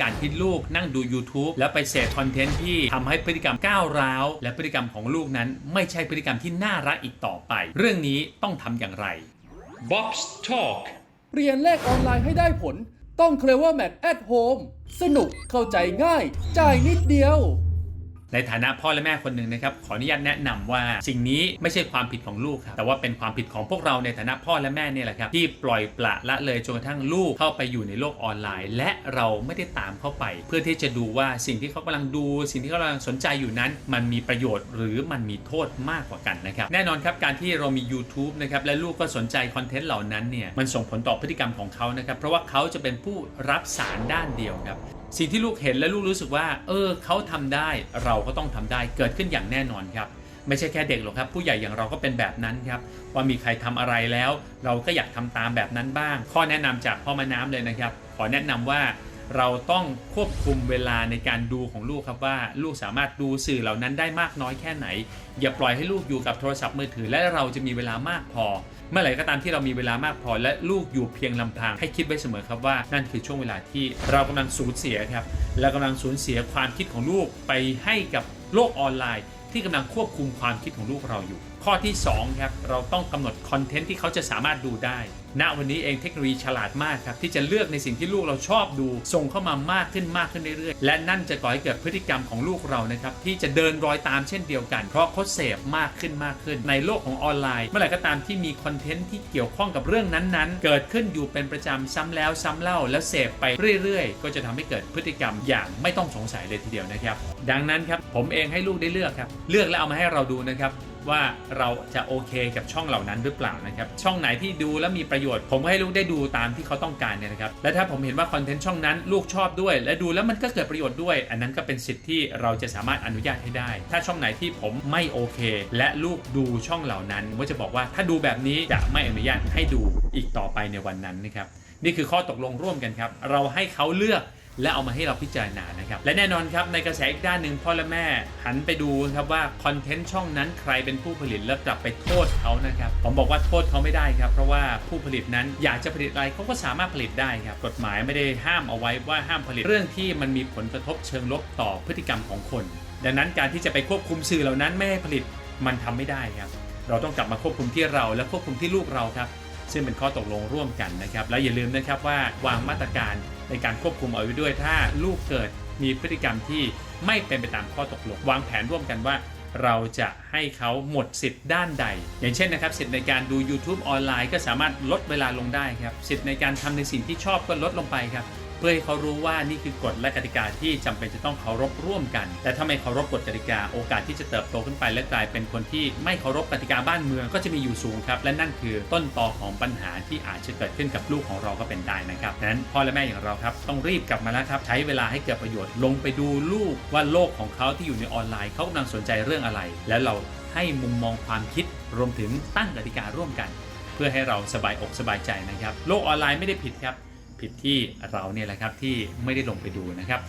การที่ลูกนั่งดู YouTube แล้วไปเสพคอนเทนต์ที่ทำให้พฤติกรรมก้าวร้าว และพฤติกรรมของลูกนั้น ไม่ใช่พฤติกรรมที่น่ารักอีกต่อไป เรื่องนี้ต้องทำอย่างไร Bob's Talk เรียนเลขออนไลน์ให้ได้ผล ต้อง Clever Math at Home สนุกเข้าใจง่าย จ่ายนิดเดียว ในฐานะพ่อและแม่คนหนึ่งนะครับขออนุญาตแนะนำว่าสิ่งนี้ไม่ใช่ความผิดของลูกครับแต่ว่าเป็นความผิดของพวกเราในฐานะพ่อและแม่เนี่ยแหละครับที่ปล่อยปละละเลยจนกระทั่งลูกเข้าไปอยู่ในโลกออนไลน์ และเราไม่ได้ตามเข้าไป เพื่อที่จะดูว่าสิ่งที่เขากำลังดู สิ่งที่เขากำลังสนใจอยู่นั้น มันมีประโยชน์หรือมันมีโทษมากกว่ากันนะครับแน่นอนครับการที่เรามี YouTube นะครับและลูกก็สนใจคอนเทนต์เหล่านั้นเนี่ยมันส่งผลต่อพฤติกรรมของเขานะครับเพราะว่าเขาจะเป็นผู้รับสารด้านเดียวครับ สิ่งที่ลูกเห็นและลูกรู้สึกว่า เออเขาทำได้เราก็ต้องทำได้เกิดขึ้นอย่างแน่นอนครับ ไม่ใช่แค่เด็กหรอกครับ ผู้ใหญ่อย่างเราก็เป็นแบบนั้นครับว่ามีใครทำอะไรแล้ว เราก็อยากทำตามแบบนั้นบ้าง ข้อแนะนำจากพ่อมาน้ำเลยนะครับ ขอแนะนำว่า เราต้องควบคุมเวลาในการดูของลูกครับว่าลูกสามารถดูสื่อเหล่านั้นได้มากน้อยแค่ไหน อย่าปล่อยให้ลูกอยู่กับโทรศัพท์มือถือ และเราจะมีเวลามากพอ เมื่อไหร่ก็ตามที่เรามีเวลามากพอ และลูกอยู่เพียงลำพังให้คิดไว้เสมอครับว่านั่นคือช่วงเวลาที่เรากำลังสูญเสียครับและกำลังสูญเสียความคิดของลูกไปให้กับโลกออนไลน์ ที่กำลังควบคุมความคิดของลูกเราอยู่ ข้อที่2ครับเราต้องกำหนดคอนเทนต์ที่เขาจะสามารถดูได้ ณวันนี้เองเทคโนโลยีฉลาดมากครับที่จะเลือกในสิ่งที่ลูกเราชอบดู ส่งเข้ามามากขึ้นมากขึ้นเรื่อยๆ และนั่นจะก่อให้เกิดพฤติกรรมของลูกเรานะครับที่จะเดินรอยตามเช่นเดียวกัน เพราะเขาเสพมากขึ้นมากขึ้น ในโลกของออนไลน์ เมื่อไหร่ก็ตามที่มีคอนเทนต์ที่เกี่ยวข้องกับเรื่องนั้นๆ เกิดขึ้นอยู่เป็นประจำซ้ำแล้วซ้ำเล่า แล้วเสพไปเรื่อยๆ ก็จะทำให้เกิดพฤติกรรมอย่างไม่ต้องสงสัยเลยทีเดียวนะครับดังนั้นครับผมเองให้ลูกได้เลือกครับเลือกแล้วเอามาให้เราดูนะครับ ว่าเราจะโอเคกับช่องเหล่านั้นหรือเปล่านะครับ ช่องไหนที่ดูแล้วมีประโยชน์ ผมก็ให้ลูกได้ดูตามที่เขาต้องการเนี่ยนะครับ และถ้าผมเห็นว่าคอนเทนต์ช่องนั้นลูกชอบด้วย และดูแล้วมันก็เกิดประโยชน์ด้วย อันนั้นก็เป็นสิทธิ์ที่เราจะสามารถอนุญาตให้ได้ ถ้าช่องไหนที่ผมไม่โอเค และลูกดูช่องเหล่านั้นผมก็จะบอกว่าถ้าดูแบบนี้จะไม่อนุญาตให้ดูอีกต่อไปในวันนั้นนะครับนี่คือข้อตกลงร่วมกันครับ เราให้เขาเลือก และเอามาให้เราพิจารณานะครับ และแน่นอนครับในกระแสอีกด้านหนึ่งพ่อและแม่หันไปดูครับว่าคอนเทนต์ช่องนั้นใครเป็นผู้ผลิตแล้วกลับไปโทษเขานะครับผมบอกว่าโทษเขาไม่ได้ครับ เพราะว่าผู้ผลิตนั้นอยากจะผลิตอะไรเขาก็สามารถผลิตได้ครับกฎหมายไม่ได้ห้ามเอาไว้ว่าห้ามผลิตเรื่องที่มันมีผลกระทบเชิงลบต่อพฤติกรรมของคน ดังนั้นการที่จะไปควบคุมสื่อเหล่านั้นไม่ให้ผลิตมันทำไม่ได้ครับ เราต้องกลับมาควบคุมที่เราและควบคุมที่ลูกเราครับ ซึ่งเป็นข้อตกลงร่วมกันนะครับ และอย่าลืมนะครับว่าวางมาตรการในการควบคุมเอาไว้ด้วย ถ้าลูกเกิดมีพฤติกรรมที่ไม่เป็นไปตามข้อตกลง วางแผนร่วมกันว่า เราจะให้เขาหมดสิทธิ์ด้านใด อย่างเช่นนะครับ สิทธิ์ในการดู YouTube ออนไลน์ก็สามารถลดเวลาลงได้ครับ สิทธิ์ในการทำในสิ่งที่ชอบก็ลดลงไปครับ เพื่อให้เขารู้ว่านี่คือกฎและกติกาที่จำเป็นจะต้องเคารพร่วมกัน แต่ถ้าไม่เคารพกฎกติกาโอกาสที่จะเติบโตขึ้นไปและกลายเป็นคนที่ไม่เคารพกติกาบ้านเมืองก็จะมีอยู่สูงครับ และนั่นคือต้นตอของปัญหาที่อาจจะเกิดขึ้นกับลูกของเราก็เป็นได้นะครับดังนั้นพ่อและแม่อย่างเราครับต้องรีบกลับมาแล้วครับใช้เวลาให้เกิดประโยชน์ลงไปดูลูกว่าโลกของเขาที่อยู่ในออนไลน์เขากำลังสนใจเรื่องอะไร แล้วเราให้มุมมองความคิดรวมถึงตั้งกติการ่วมกัน เพื่อให้เราสบายอกสบายใจนะครับ โลกออนไลน์ไม่ได้ผิดครับ ผิดที่เราเนี่ยแหละครับที่ไม่ได้ลงไปดูนะครับ